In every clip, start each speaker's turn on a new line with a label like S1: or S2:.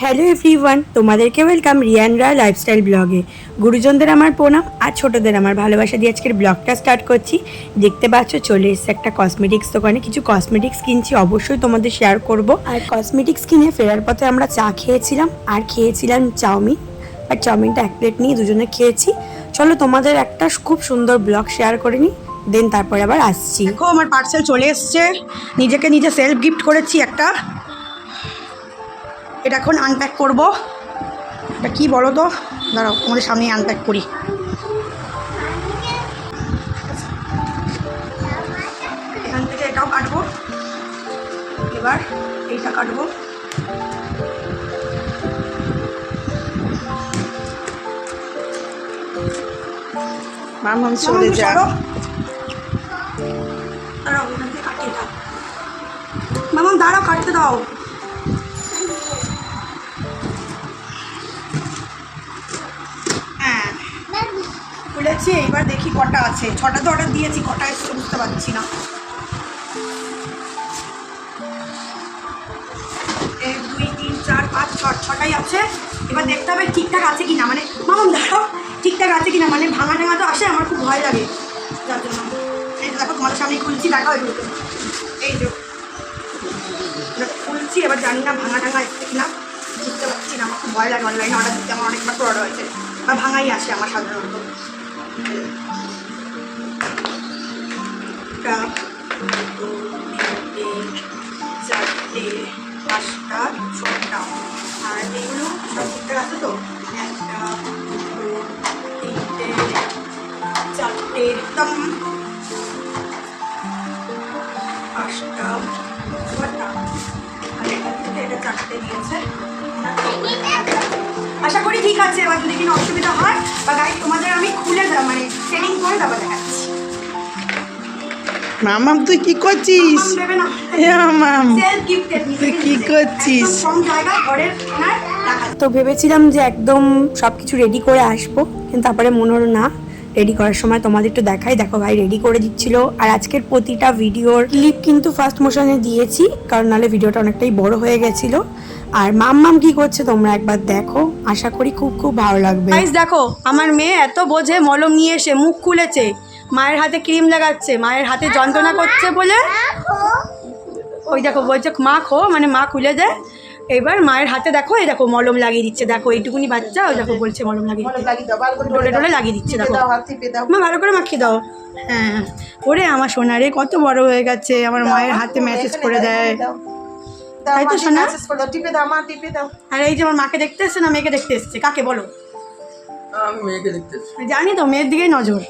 S1: Hello everyone তোমাদেরকে welcome Riyan রিয়ানরা lifestyle ব্লগে গুরুজনদের আমার প্রণাম আর ছোটদের আমার ভালোবাসা দিয়ে আজকের ব্লগটা স্টার্ট করছি। দেখতে পাচ্ছ, চলে এসছে একটা কসমেটিক্স দোকানে। কিছু কসমেটিক্স কিনছি, অবশ্যই তোমাদের শেয়ার করব। আর কসমেটিক্স কিনে ফেরার পথে আমরা চা খেয়েছিলাম আর খেয়েছিলাম চাউমিন। আর চাউমিনটা এক প্লেট নিয়ে দুজনে খেয়েছি। চলো তোমাদের একটা খুব সুন্দর ব্লগ শেয়ার করে নিই দেন তারপরে আবার আসছি।
S2: দেখো, আমার পার্সেল চলে এসছে। নিজেকে নিজে সেলফ গিফট করেছি একটা। এটা এখন আনপ্যাক করব। এটা কি বলো তো? দাঁড়াও তোমাদের সামনেই আনপ্যাক করি। এখান থেকে এটাও কাটবো। এবার এইটা কাটবো।
S3: মামাম সরে যা
S2: মামাম দাঁড়াও কাটতে দাও। খুলেছি এবার দেখি কটা আছে। ছটা তো অর্ডার দিয়েছি, কটা এসছে বুঝতে পারছি না। এক, দুই, তিন, চার, পাঁচ, ছ, ছটাই আছে। এবার দেখতে হবে ঠিকঠাক আছে কিনা। মানে মামন, দাঁড়াও। ঠিকঠাক আছে কিনা? মানে ভাঙা টাঙা তো আসে, আমার খুব ভয় লাগে। যার জন্য। এই দেখো তোমাদের সামনে খুলছি, দেখাও এগুলো এই যে। খুলছি, এবার জানি না ভাঙা টাঙা এসছে কিনা। বুঝতে পারছি না, আমার খুব ভয় লাগে অনলাইনে অর্ডার দিতে, আমার অনেকবার অর্ডার হয়েছে। আর ভাঙাই আসে আমার সাধারণত। একটা দুটো তিনটে চারটে পাঁচটা ছটা। আর এগুলো সব ঠিকঠাক আছে তো একটা দুটো তিনটে চারটে একদম পাঁচটা এখান থেকে এটা চারটে দিয়েছে আশা করি ঠিক আছে এবার যদি কোনো অসুবিধা হয় বা গাড়ি তোমাদের আমি খুলে দাও মানে সেটিং করে তারপর দেখাচ্ছি।
S3: মামাম তুই কি করছিস?
S2: মাম দেবে
S3: তুই কি করছিস?
S1: তো ভেবেছিলাম যে একদম সব কিছু রেডি করে আসব কিন্তু তারপরে মনে হলো না। রেডি করার সময় তোমাদের একটু দেখাই। দেখো ভাই রেডি করে দিচ্ছিল। আর আজকের প্রতিটা ভিডিওর ক্লিপ কিন্তু ফার্স্ট মোশনে দিয়েছি, কারণ নাহলে ভিডিওটা অনেকটাই বড় হয়ে গেছিল। আর মাম মাম কি করছে তোমরা একবার দেখো। আশা করি খুব খুব ভালো লাগবে।
S2: দেখো, আমার মেয়ে এত বোঝে, মলম নিয়ে এসে মুখ খুলেছে, মায়ের হাতে ক্রিম লাগাচ্ছে, মায়ের হাতে যন্ত্রণা করছে বলে। ওই দেখো, বলছে, মা খো মানে মা খুলে দেয়। এবার মায়ের হাতে দেখো এই দেখো মলম লাগিয়ে দিচ্ছে দেখো এইটুকুনি বাচ্চা ওই দেখো বলছে মলম লাগিয়ে দিচ্ছে। ডলে ডলে লাগিয়ে দিচ্ছে দেখো। মা ভালো করে মাখিয়ে দাও। হ্যাঁ হ্যাঁ। ওরে আমার সোনারে কত বড় হয়ে গেছে আমার মায়ের হাতে মেসেজ করে দেয়। তাই তো শোনা?
S3: টিপে দাও মা টিপে দাও।
S2: আর এই যে আমার মাকে দেখতে এসছে না মেয়েকে দেখতে এসছে? কাকে বলো?
S4: আমি
S2: জানি তো মেয়ের দিকেই নজর।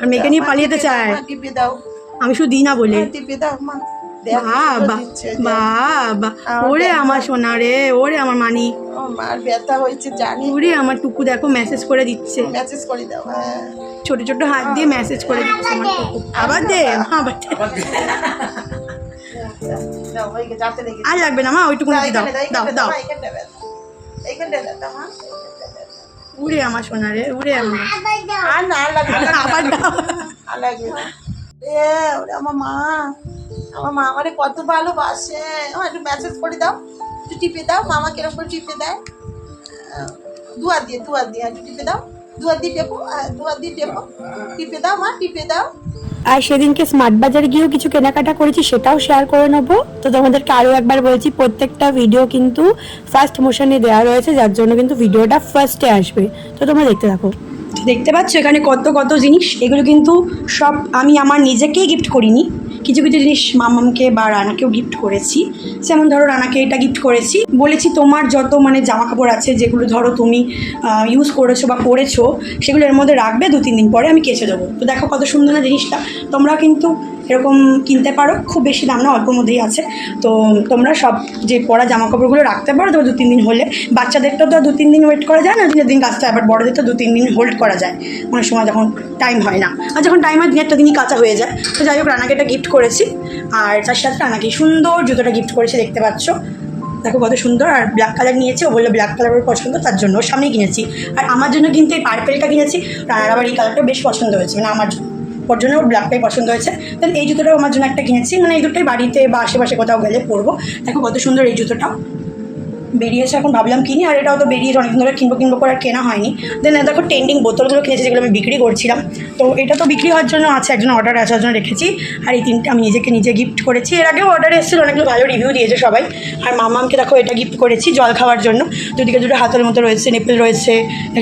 S2: আর মেয়েকে নিয়ে পালিয়ে যেতে চায়।
S3: দাও।
S2: আমি শুধু দিই না বলে।
S3: টিপে দাও মা।
S2: বাবা। বাবা
S3: আমার
S2: ওরে আমার সোনা রে ওরে আমার মানি।
S3: মার ব্যথা হয়েছে জানি।
S2: ওরে আমার টুকু দেখো মেসেজ করে দিচ্ছে।
S3: মেসেজ করে দাও হ্যাঁ।
S2: ছোট ছোট হাত দিয়ে মেসেজ করে দিচ্ছে আমার টুকু। আবার দে আবার আর লাগবে না মা ওইটুকু
S3: দাও,
S2: দাও দাও। উড়ে আমার সোনা রে উড়ে আমার।
S3: আর না আর লাগবে
S2: আবার দাও।
S3: আর লাগবে না। এ, ওরে আমার মা আমার মা আমারে কত ভালোবাসে। ও, একটু মেসেজ করে দাও একটু টিপে দাও মামা কীরকম করে টিপে দেয়। দুয়ার দিয়ে দুয়ার দিয়ে একটু টিপে দাও। দুয়ার দিয়ে টেপো দুয়ার দিয়ে টেপো। টিপে দাও মা টিপে দাও।
S1: আর সেদিনকে স্মার্ট বাজারে গিয়েও কিছু কেনাকাটা করেছি সেটাও শেয়ার করে নেব। তো তোমাদেরকে আরও একবার বলছি প্রত্যেকটা ভিডিও কিন্তু ফার্স্ট মোশনে দেওয়া রয়েছে যার জন্য কিন্তু ভিডিওটা ফার্স্টে আসবে। তো তোমরা দেখতে থাকো।
S2: দেখতে পাচ্ছ এখানে কত কত জিনিস। এগুলো কিন্তু সব আমি আমার নিজেকেই গিফট করিনি। কিছু কিছু জিনিস মামামকে বা রানাকেও গিফট করেছি। যেমন ধরো রানাকে এটা গিফট করেছি। বলেছি, তোমার যত মানে জামা কাপড় আছে, যেগুলো ধরো তুমি ইউজ করেছ বা করেছ সেগুলো এর মধ্যে রাখবে দু তিন দিন পরে আমি কেচে দেবো। তো দেখো কত সুন্দর না জিনিসটা। তোমরা কিন্তু এরকম কিনতে পারো, খুব বেশি দাম না অল্পর মধ্যেই আছে। তো তোমরা সব যে পরা জামা কাপড়গুলো রাখতে পারো তবে দু তিন দিন হলে। বাচ্চাদেরটা তো দু তিন দিন ওয়েট করা যায় না দিনের দিন কাজটা আবার বড়দের তো দু তিন দিন হোল্ড করা যায়। অনেক সময় যখন টাইম হয় না। আর যখন টাইম হয় দিনেরটা দিনই কাঁচা হয়ে যায়। তো যাই হোক, রানাকে এটা গিফট করেছি। আর তার সাথে রানাকে সুন্দর জুতোটা গিফট করেছি, দেখতে পাচ্ছ। দেখো কত সুন্দর, আর ব্ল্যাক কালার নিয়েছে। ও বলল ব্ল্যাক কালার পছন্দ, তার জন্য সামনেই কিনেছি। আর আমার জন্য কিন্তু এই পার্পেলটা কিনেছি। রানার আবার এই কালারটা বেশ পছন্দ হয়েছে মানে আমার জন্য। ওর জন্য ওর ব্ল্যাকটাই পছন্দ হয়েছে। দেন এই জুতোটাও আমার জন্য একটা কিনেছি। মানে এই দুটোই বাড়িতে বা আশেপাশে কোথাও গেলে পরবো। দেখো কত সুন্দর এই জুতোটাও। বেরিয়েছে, এখন ভাবলাম কিনি, আর এটাও তো বেরিয়েছে অনেকদিন ধরে কিনবো কিনবো করে আর কেনা হয়নি। দেন দেখো টেন্ডিং বোতলগুলো কিনেছি, যেগুলো আমি বিক্রি করছিলাম। তো এটা তো বিক্রি হওয়ার জন্য আছে, একজন অর্ডার আসার জন্য রেখেছি। আর এই তিনটে আমি নিজেকে নিজে গিফট করেছি। এর আগেও অর্ডার এসেছিল, অনেকগুলো ভালো রিভিউ দিয়েছে সবাই। আর মামামকে দেখো এটা গিফট করেছি জল খাওয়ার জন্য। দুদিকে দুটো হাতের মতো রয়েছে, নেপেল রয়েছে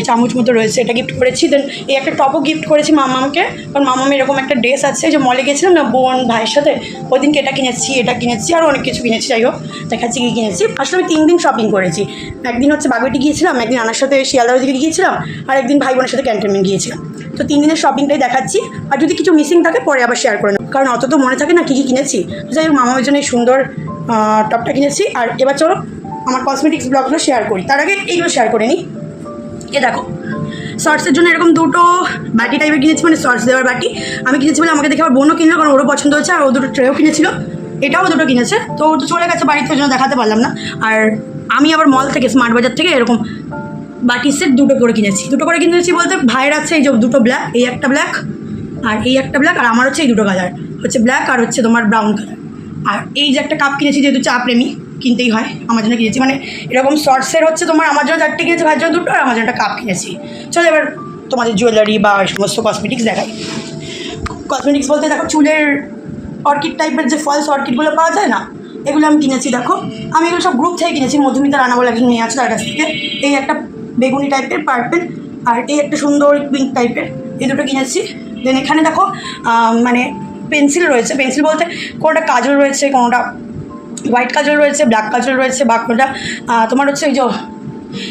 S2: চামচ মতো রয়েছে, এটা গিফট করেছি। দেন এই একটা টপও গিফট করেছি মামামকে। কারণ মামামের এরকম একটা ড্রেস আছে, যে মলে গেছিলাম না, বোন ভাইয়ের সাথে, ওই দিনকে এটা কিনেছি এটা কিনেছি, আর অনেক কিছু কিনেছি, যাই হোক, দেখাচ্ছি কী কিনেছি। আসলে আমি তিন দিন শপিং করেছি। একদিন হচ্ছে বাগুইটি গিয়েছিলাম, একদিন আনার সাথে শিয়ালদার দিকে গিয়েছিলাম, আর একদিন ভাই বোনের সাথে ক্যান্টনমেন্ট গিয়েছিলাম। তো তিন দিনের শপিংটাই দেখাচ্ছি, আর যদি কিছু মিসিং থাকে পরে আবার শেয়ার করে নেব। কারণ অত তো মনে থাকে না কী কী কিনেছি। যাই হোক, মামার জন্য এই সুন্দর টপটা কিনেছি, আর এবার চলো আমার কসমেটিক্স ব্লগগুলো শেয়ার করি। তার আগে এইগুলো শেয়ার করে নিই। এ দেখো শর্টসের জন্য এরকম দুটো বাটি টাইপের কিনেছি মানে শর্টস দেওয়ার বাটি। আমি কিনেছি বলে আমাকে দেখে আমার বোনও কিনলো, কারণ ওরও পছন্দ হয়েছে, আর ও দুটো ট্রেও কিনেছিল। এটাও দুটো কিনেছে। তো ও তো চলে গেছে বাড়িতে, ওই জন্য দেখাতে পারলাম না। আর আমি আবার মল থেকে স্মার্ট বাজার থেকে এরকম বাটি সেট দুটো করে কিনেছি। দুটো করে কিনেছি বলতে ভাইয়ের আছে এই যে দুটো ব্ল্যাক এই একটা ব্ল্যাক আর এই একটা ব্ল্যাক আর আমার হচ্ছে এই দুটো কালার হচ্ছে ব্ল্যাক আর হচ্ছে তোমার ব্রাউন কালার আর এই যে একটা কাপ কিনেছি যেহেতু চা প্রেমী, কিনতেই হয়, আমার জন্য কিনেছি। মানে এরকম শর্টসের হচ্ছে তোমার আমার জন্য চারটে কিনেছি, ভাইয়ের জন্য দুটো আর আমার জন্য একটা কাপ কিনেছি। চলো এবার তোমাদের জুয়েলারি বা সমস্ত কসমেটিক্স দেখাই। কসমেটিক্স বলতে দেখো চুলের অর্কিড টাইপের যে ফলস অর্কিডগুলো পাওয়া যায় না? এগুলো আমি কিনেছি, দেখো। আমি এগুলো সব গ্রুপ থেকে কিনেছি, মধুমিতা রানা বলে একজন মেয়ে আছে তার কাছ থেকে। এই একটা বেগুনি টাইপের পার্পেল আর এই একটা সুন্দর পিঙ্ক টাইপের এই দুটো কিনেছি। দেন এখানে দেখো মানে পেন্সিল রয়েছে। পেন্সিল বলতে কোনোটা কাজল রয়েছে, কোনোটা হোয়াইট কাজল রয়েছে ব্ল্যাক কাজল রয়েছে, বা কোনোটা তোমার হচ্ছে ওই যে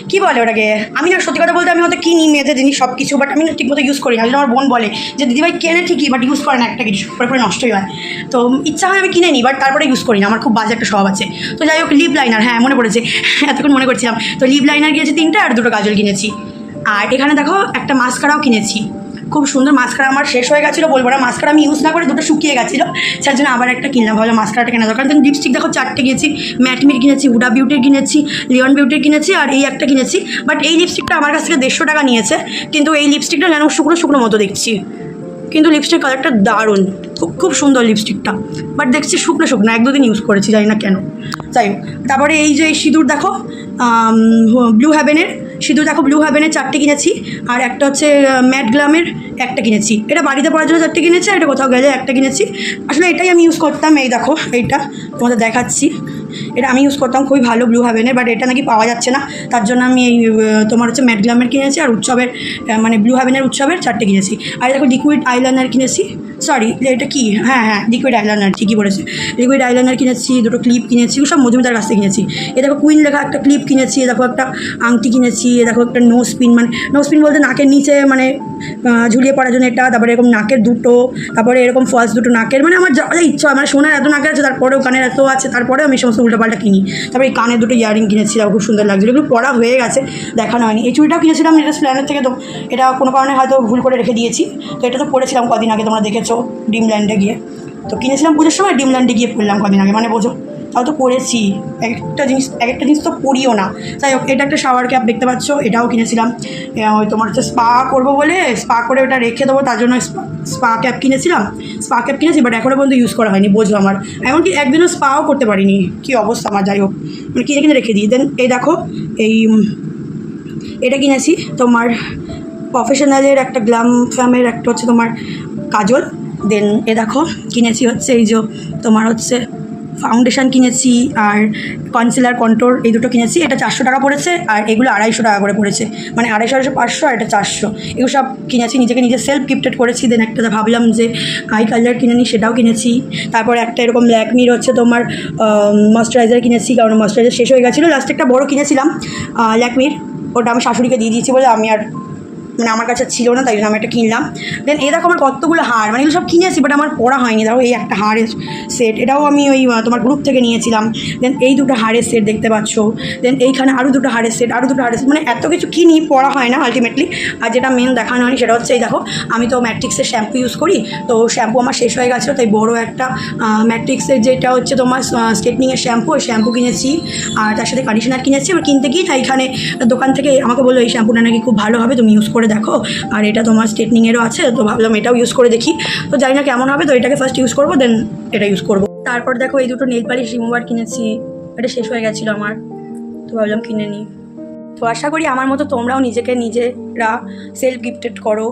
S2: কী বলে ওটাকে? আমি না সত্যি কথা বলতে আমি হয়তো কিনি মেয়েদের জিনিস সব কিছু বাট আমি ঠিক মতো ইউজ করি না। আমার বোন বলে যে দিদিভাই কেনে ঠিকই বাট ইউজ করে না একটা কিছু পরে পরে নষ্টই হয় তো ইচ্ছা হয় আমি কিনে নিই বাট তারপরে ইউজ করি না। আমার খুব বাজে একটা স্বভাব আছে। তো যাই হোক লিপ লাইনার হ্যাঁ মনে পড়েছে। এতক্ষণ মনে করছিলাম। তো লিপ লাইনার গিয়েছে তিনটা আর দুটো গাজল কিনেছি। আর এখানে দেখো একটা মাস্কারাও কিনেছি। খুব সুন্দর মাস্কারা আমার শেষ হয়ে গেছিল, বলব না। মাস্কারা আমি ইউজ না করে দুটো শুকিয়ে গেছিল যার জন্য আবার একটা কিনলাম। ভাবলাম মাস্কারাটা কেনা দরকার। দেন লিপস্টিক দেখো, চারটে কিনেছি। ম্যাটমির কিনেছি হুডা বিউটির কিনেছি লিওন বিউটির কিনেছি, আর এই একটা কিনেছি। বাট এই লিপস্টিকটা আমার কাছ থেকে দেড়শো টাকা নিয়েছে, কিন্তু এই লিপস্টিকটা যেন শুকনো শুকনো মতো দেখছি। কিন্তু লিপস্টিক কালারটা দারুণ। খুব খুব সুন্দর লিপস্টিকটা বাট দেখছি শুকনো শুকনো, এক দুদিন ইউজ করেছি, জানি না কেন। যাই তারপরে এই যে সিঁদুর দেখো ব্লু হ্যাভেনের সিঁদুর দেখো ব্লু হ্যাভেনের চারটে কিনেছি। আর একটা হচ্ছে ম্যাট গ্লামের একটা কিনেছি। এটা বাড়িতে পড়ার জন্য চারটে কিনেছি, আর এটা কোথাও গেলে একটা কিনেছি। আসলে এটাই আমি ইউজ করতাম, এই দেখো, এইটা তোমাদের দেখাচ্ছি। এটা আমি ইউজ করতাম, খুবই ভালো ব্লু হ্যাভেনের বাট এটা নাকি পাওয়া যাচ্ছে না। তার জন্য আমি এই তোমার হচ্ছে ম্যাট গ্লামের কিনেছি, আর উৎসবের মানে ব্লু হ্যাভেনের উৎসবের চারটে কিনেছি। আর দেখো লিকুইড আইলাইনার কিনেছি। সরি এটা কি? হ্যাঁ হ্যাঁ লিকুইড আইলাইনার ঠিকই বলেছে লিকুইড আইলাইনার কিনেছি, দুটো ক্লিপ কিনেছি সব মধুমিতার কাছ থেকে কিনেছি। এ দেখো কুইন লেখা একটা ক্লিপ কিনেছি, এ দেখো একটা আংটি কিনেছি, এ দেখো একটা নোজ পিন মানে নোজ পিন বলতে নাকের নিচে মানে ঝুলিয়ে পড়ার জন্য এটা, তারপরে এরকম নাকের দুটো, তারপরে এরকম ফলস দুটো নাকের মানে আমার যা ইচ্ছা মানে সোনার এত নাকের আছে, তারপরেও কানের এত আছে, তারপরেও আমি সমস্ত উল্টোপাল্টা কিনি। তারপরে এই কানে দুটো ইয়ারিং কিনেছিলাম, খুব সুন্দর লাগছিল। এগুলো পড়া হয়ে গেছে, দেখানো হয়নি। এই চুড়িটাও কিনেছিলাম, এটা প্ল্যানের থেকে তো, এটা কোনো কারণে হয়তো ভুল করে রেখে দিয়েছি। তো এটা তো পড়েছিলাম কদিন আগে, তোমরা দেখেছ ডিমল্যান্ডে গিয়ে। তো কিনেছিলাম পুজোর সময় ডিমল্যান্ডে গিয়ে পড়লাম কদিন আগে মানে বোঝো। তাও তো পড়েছি এক একটা জিনিস এক একটা জিনিস তো পড়িও না। যাই হোক, এটা একটা শাওয়ার ক্যাপ দেখতে পাচ্ছ, এটাও কিনেছিলাম। ওই তোমার হচ্ছে স্পা করব বলে স্পা করে ওটা রেখে দেবো, তার জন্য স্পা ক্যাপ কিনেছিলাম। স্পা ক্যাপ কিনেছি বাট এখনও পর্যন্ত ইউজ করা হয়নি, বোঝো আমার। এমনকি একদিনও স্পাও করতে পারিনি। কী অবস্থা আমার, যাই হোক। মানে কিনে কিনে রেখে দিই। দেন এই দেখো, এই এটা কিনেছি, তোমার প্রফেশনালের একটা গ্লাম ফ্যামের একটা হচ্ছে তোমার কাজল। দেন এ দেখো, কিনেছি হচ্ছে এই যে, তোমার হচ্ছে ফাউন্ডেশন কিনেছি আর কনসিলার কন্ট্রোল এই দুটো কিনেছি। এটা চারশো টাকা পড়েছে আর এগুলো আড়াইশো টাকা করে পড়েছে। মানে আড়াইশো আড়াইশো, পাঁচশো আর এটা চারশো। এগুলো সব কিনেছি, নিজেকে নিজে সেলফ গিফটেড করেছি। দেন একটা ভাবলাম যে আই কালার কিনে নিই সেটাও কিনেছি। তারপর একটা এরকম ল্যাকমির হচ্ছে তোমার ময়শ্চারাইজার কিনেছি, কারণ ময়শ্চারাইজার শেষ হয়ে গেছিল। লাস্টে একটা বড় কিনেছিলাম ল্যাকমির ওটা আমি শাশুড়িকে দিয়ে দিয়েছি বলে আমি আর মানে আমার কাছে ছিল না, তাই জন্য আমি একটা কিনলাম। দেন এই দেখো আমার কতগুলো হার মানে এগুলো সব কিনেছি বাট আমার পড়া হয়নি। দেখো এই একটা হারের সেট এটাও আমি ওই তোমার গ্রুপ থেকে নিয়েছিলাম। দেন এই দুটো হারের সেট দেখতে পাচ্ছ। দেন এইখানে আরও দুটো হারের সেট আরও দুটো হারের সেট মানে এত কিছু কিনি, পড়া হয় না আলটিমেটলি আর যেটা মেন দেখানো হয়নি সেটা হচ্ছে, এই দেখো, আমি তো ম্যাট্রিক্সের শ্যাম্পু ইউজ করি, তো শ্যাম্পু আমার শেষ হয়ে গেছিল তাই বড় একটা ম্যাট্রিক্সের যেটা হচ্ছে তোমার স্ট্রেটনিংয়ের শ্যাম্পু ওই শ্যাম্পু কিনেছি। আর তার সাথে কন্ডিশনার কিনেছি, এবার কিনতে গিয়ে এখানে দোকান থেকে আমাকে বলল, এই শ্যাম্পুটা নাকি খুব ভালো হবে, তুমি ইউজ করে দেখো, আর এটা তোমার স্ট্রেটনিংয়েরও আছে, তো ভাবলাম এটাও ইউজ করে দেখি। তো জানি না কেমন হবে, তো এটাকে ফার্স্ট ইউজ করব দেন এটা ইউজ করব। তারপর দেখো, এই দুটো নেল পালিশ রিমুভার কিনেছি, এটা শেষ হয়ে গেছিল আমার, তো ভাবলাম কিনে নিই। তো আশা করি আমার মতো তোমরাও নিজেকে নিজেরা সেলফ গিফটেড করো।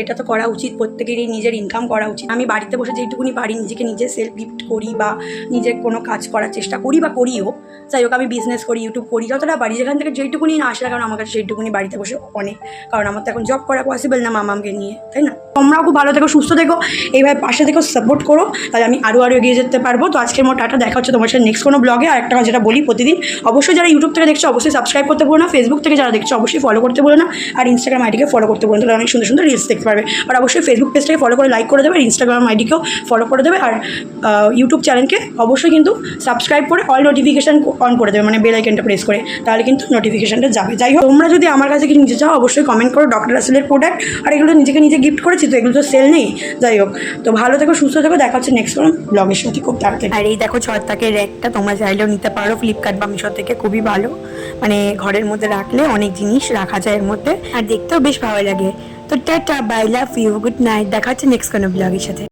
S2: এটা তো করা উচিত, প্রত্যেকেরই নিজের ইনকাম করা উচিত। আমি বাড়িতে বসে যেটুকুনি পারি, নিজেকে নিজে সেলফ গিফট করি বা নিজের কোনো কাজ করার চেষ্টা করি বা করিও, যাই হোক আমি বিজনেস করি ইউটিউব করি, যতটা বাড়ি যেখান থেকে যেইটুকুনি না আসে কারণ আমার কাছে সেইটুকুনি বাড়িতে বসে অনেক। কারণ আমার তো এখন জব করা পসিবল না মামামকে নিয়ে, তাই না? তোমরাও খুব ভালো থেকো, সুস্থ থেকো, এইভাবে পাশে থেকো সাপোর্ট করো, তাহলে আমি আরও আরও এগিয়ে যেতে পারব। তো আজকের মতো টাটা, দেখা হচ্ছে তোমার সাথে নেক্সট কোনো ব্লগে আর একটা যেটা বলি প্রতিদিন, অবশ্যই যারা ইউটিউব থেকে দেখছ, অবশ্যই সাবস্ক্রাইব করতে ভুলো না ফেসবুক থেকে যারা দেখছ, অবশ্যই ফলো করতে বলো না, আর ইনস্টাগ্রাম আইডিকে ফলো করতে না, তাহলে অনেক সুন্দর সুন্দর রিলস দেখতে পারবে। আর অবশ্যই ফেসবুক পেজটাকে ফলো করে লাইক করে দেবে, আর ইনস্টাগ্রাম আইডিকেও ফলো করে দেবে, আর ইউটিউব চ্যানেলকে অবশ্যই কিন্তু সাবস্ক্রাইব করে অল নোটিফিকেশান অন করে দেবে মানে বেল আইকনটা প্রেস করে, তাহলে কিন্তু নোটিফিকেশানটা যাবে। যাই হোক, তোমরা যদি আমার কাছে কিছু নিতে চাও, অবশ্যই কমেন্ট করো ডক্টর রাসেলের প্রোডাক্ট আর এগুলো নিজেকে নিজে গিফট করেছি তো, এগুলো তো সেল নেই। যাই হোক, তো ভালো থেকো, সুস্থ থেকো, দেখা হচ্ছে নেক্সট কোনো ব্লগের সাথে খুব তাড়াতাড়ি।
S1: আর এই দেখো ছত্রাকের র্যাকটা, তোমরা চাইলেও নিতে পারো ফ্লিপকার্ট বা মিশো থেকে, খুবই ভালো। মানে ঘরের মধ্যে রাখলে অনেক জিনিস রাখা যায় এর মধ্যে, আর দেখতেও বেশ ভালো লাগে। তো tata bye love you good night দেখা হচ্ছে নেক্সট কোনো ব্লগের সাথে।